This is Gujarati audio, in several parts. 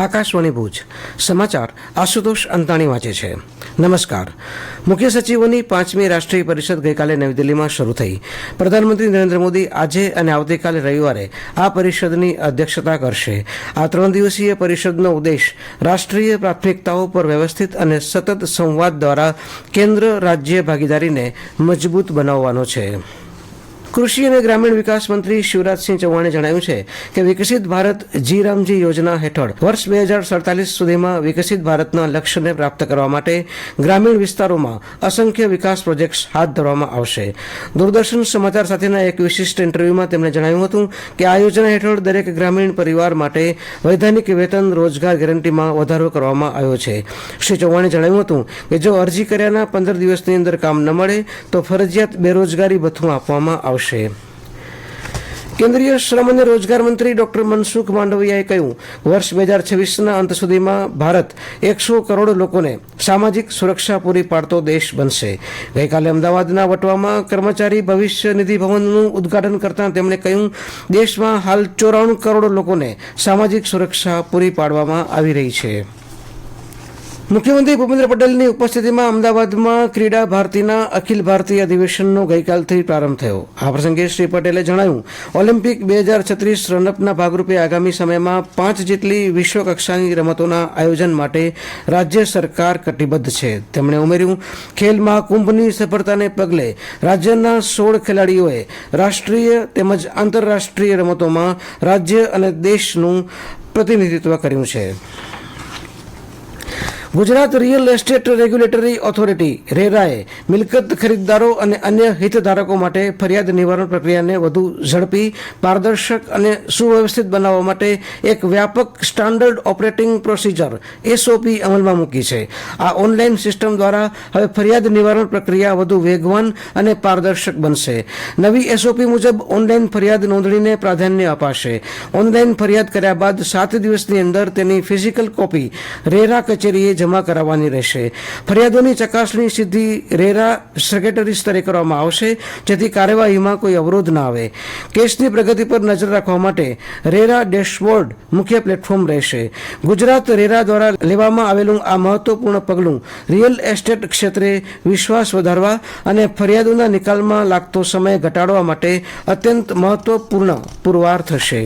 આકાશવાણી ભુજ. સમાચાર આશુતોષ અંતાણી વાંચે છે. નમસ્કાર. મુખ્ય સચિવોની પાંચમી રાષ્ટ્રીય પરિષદ ગઈકાલે નવી દિલ્હીમાં શરૂ થઈ. પ્રધાનમંત્રી નરેન્દ્ર મોદી આજે અને આવતીકાલે રવિવારે આ પરિષદની અધ્યક્ષતા કરશે. આ ત્રણ દિવસીય પરિષદનો ઉદ્દેશ રાષ્ટ્રીય પ્રાથમિકતાઓ પર વ્યવસ્થિત અને સતત સંવાદ દ્વારા કેન્દ્ર રાજ્ય ભાગીદારીને મજબૂત બનાવવાનો છે. કૃષિ અને ગ્રામીણ વિકાસ મંત્રી શિવરાજસિંહ ચૌહાણે જણાવ્યું છે કે વિકસિત ભારત જી રામજી યોજના હેઠળ વર્ષ બે હજાર સડતાલીસ સુધીમાં વિકસિત ભારતના લક્ષ્યને પ્રાપ્ત કરવા માટે ગ્રામીણ વિસ્તારોમાં અસંખ્ય વિકાસ પ્રોજેક્ટ્સ હાથ ધરવામાં આવશે. દૂરદર્શન સમાચાર સાથેના એક વિશિષ્ટ ઇન્ટરવ્યુમાં તેમણે જણાવ્યું હતું કે આ યોજના હેઠળ દરેક ગ્રામીણ પરિવાર માટે વૈધાનિક વેતન રોજગાર ગેરંટીમાં વધારો કરવામાં આવ્યો છે. શ્રી ચૌહાણે જણાવ્યું હતું કે જો અરજી કર્યાના પંદર દિવસની અંદર કામ ન મળે તો ફરજિયાત બેરોજગારી ભથ્થું આપવામાં આવશે. કેન્દ્રીય શ્રમ અને રોજગાર મંત્રી ડોક્ટર મનસુખ માંડવિયાએ કહ્યું, વર્ષ બે હજાર છવ્વીસના અંત સુધીમાં ભારત એકસો કરોડ લોકોને સામાજિક સુરક્ષા પૂરી પાડતો દેશ બનશે. ગઈકાલે અમદાવાદના વટવામાં કર્મચારી ભવિષ્ય નિધિ ભવનનું ઉદ્ઘાટન કરતાં તેમણે કહ્યું, દેશમાં હાલ ચોરાણું કરોડ લોકોને સામાજિક સુરક્ષા પૂરી પાડવામાં આવી રહી છે. મુખ્યમંત્રી ભૂપેન્દ્ર પટેલની ઉપસ્થિતિમાં અમદાવાદમાં ક્રીડા ભારતીના અખિલ ભારતીય અધિવેશનનો ગઈકાલથી પ્રારંભ થયો. આ પ્રસંગે શ્રી પટેલે જણાવ્યું, ઓલિમ્પિક બે હજાર છત્રીસ રનઅપના ભાગરૂપે આગામી સમયમાં પાંચ જેટલી વિશ્વ કક્ષાની રમતોના આયોજન માટે રાજ્ય સરકાર કટિબદ્ધ છે. તેમણે ઉમેર્યું, ખેલ મહાકુંભની સફળતાને પગલે રાજ્યના સોળ ખેલાડીઓએ રાષ્ટ્રીય તેમજ આંતરરાષ્ટ્રીય રમતોમાં રાજ્ય અને દેશનું પ્રતિનિધિત્વ કર્યું છે. Gujarat real estate regulatory authority, રેરાએ મિલકત ખરીદદારો અને અન્ય હિતધારકો માટે ફરિયાદ નિવારણ પ્રક્રિયાને વધુ ઝડપી, પારદર્શક અને સુવ્યવસ્થિત બનાવવા માટે એક વ્યાપક સ્ટાન્ડર્ડ ઓપરેટિંગ પ્રોસિજર એસઓપી અમલમાં મૂકી છે. આ ઓનલાઈન સિસ્ટમ દ્વારા હવે ફરિયાદ નિવારણ પ્રક્રિયા વધુ વેગવાન અને પારદર્શક બનશે. નવી એસઓપી મુજબ ઓનલાઈન ફરિયાદ નોંધણીને પ્રાધાન્ય અપાશે. ઓનલાઈન ફરિયાદ કર્યા બાદ સાત દિવસની અંદર તેની ફિઝિકલ કોપી રેરા કચેરીએ જમા કરાવવાની રહેશે. ફરિયાદોની ચકાસણી સીધી રેરા સેક્રેટરી સ્તરે કરવામાં આવશે, જેથી કાર્યવાહીમાં કોઈ અવરોધ ના આવે. કેસની પ્રગતિ પર નજર રાખવા માટે રેરા ડેશબોર્ડ મુખ્ય પ્લેટફોર્મ રહેશે. ગુજરાત રેરા દ્વારા લેવામાં આવેલું આ મહત્વપૂર્ણ પગલું રિયલ એસ્ટેટ ક્ષેત્રે વિશ્વાસ વધારવા અને ફરિયાદોના નિકાલમાં લાગતો સમય ઘટાડવા માટે અત્યંત મહત્વપૂર્ણ પુરવાર થશે.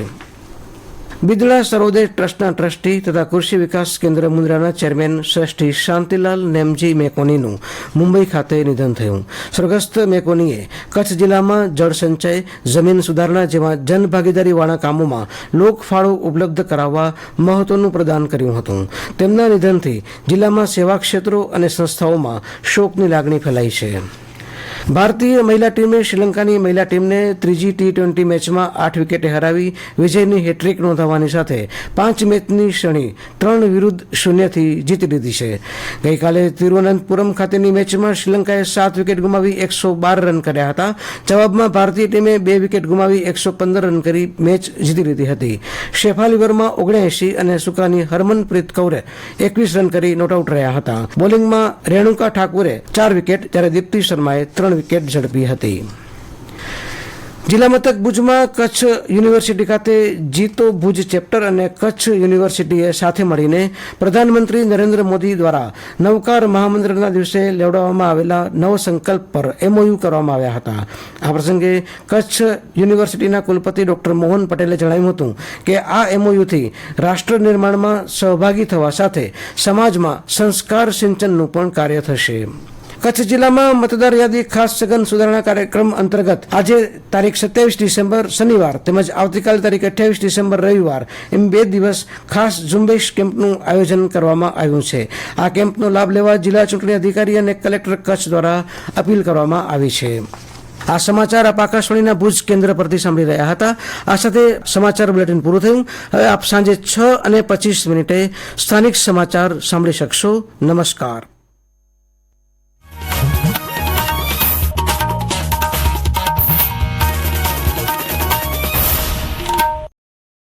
બિદડા સરોદય ટ્રસ્ટના ટ્રસ્ટી તથા કૃષિ વિકાસ કેન્દ્ર મુન્દ્રાના ચેરમેન શ્રેષ્ઠી શાંતિલાલ નેમજી મેકોનીનું મુંબઈ ખાતે નિધન થયું. સ્વર્ગસ્થ મેકોનીએ કચ્છ જિલ્લામાં જળસંચય જમીન સુધારણા જેવા જનભાગીદારીવાળા કામોમાં લોકફાળો ઉપલબ્ધ કરાવવા મહત્વનું પ્રદાન કર્યું હતું. તેમના નિધનથી જિલ્લામાં સેવા ક્ષેત્રો અને સંસ્થાઓમાં શોકની લાગણી ફેલાઈ છે. ભારતીય મહિલા ટીમે શ્રીલંકાની મહિલા ટીમને ત્રીજી ટી ટ્વેન્ટી મેચમાં આઠ વિકેટે હરાવી વિજયની હેટ્રિક નોંધાવવાની સાથે પાંચ મેચની શ્રેણી ત્રણ વિરુદ્ધ શૂન્યથી જીતી લીધી છે. ગઈકાલે તિરુવનંતપુરમ ખાતેની મેચમાં શ્રીલંકાએ સાત વિકેટ ગુમાવી એકસો બાર રન કર્યા હતા. જવાબમાં ભારતીય ટીમે બે વિકેટ ગુમાવી એકસો પંદર રન કરી મેચ જીતી લીધી હતી. શેફાલી વર્મા ઓગણએંશી અને સુકાની હરમનપ્રીત કૌરે એકવીસ રન કરી નોટઆઉટ રહ્યા હતા. બોલિંગમાં રેણુકા ઠાકુરે ચાર વિકેટ, જ્યારે દીપ્તિ શર્માએ વિકેટ ઝડપી હતી. જિલ્લા મથક ભુજમાં કચ્છ યુનિવર્સિટી ખાતે જીતો ભુજ ચેપ્ટર અને કચ્છ યુનિવર્સિટીએ સાથે મળીને પ્રધાનમંત્રી નરેન્દ્ર મોદી દ્વારા નવકાર મહામંત્રના દિવસે લેવડાવવામાં આવેલા નવ સંકલ્પ પર એમઓયુ કરવામાં આવ્યા હતા. આ પ્રસંગે કચ્છ યુનિવર્સિટીના કુલપતિ ડોક્ટર મોહન પટેલે જણાવ્યું હતું કે આ એમઓયુથી રાષ્ટ્ર નિર્માણમાં સહભાગી થવા સાથે સમાજમાં સંસ્કાર સિંચનનું પણ કાર્ય થશે. કચ્છ જિલ્લામાં મતદાર યાદી ખાસ સઘન સુધારણા કાર્યક્રમ અંતર્ગત આજે તારીખ સત્યાવીસ ડિસેમ્બર શનિવાર તેમજ આવતીકાલ તારીખ અઠ્યાવીસ ડિસેમ્બર રવિવાર એમ બે દિવસ ખાસ ઝુંબેશ કેમ્પનું આયોજન કરવામાં આવ્યું છે. આ કેમ્પનો લાભ લેવા જિલ્લા ચૂંટણી અધિકારી અને કલેક્ટર કચ્છ દ્વારા અપીલ કરવામાં આવી છે. આ સમાચાર આપ આકાશવાણીના ભુજ કેન્દ્ર પરથી સાંભળી રહ્યા હતા. આ સાથે સમાચાર બુલેટિન પૂરું થયું. હવે આપ સાંજે છ અને પચીસ મિનિટે સ્થાનિક સમાચાર સાંભળી શકશો. નમસ્કાર.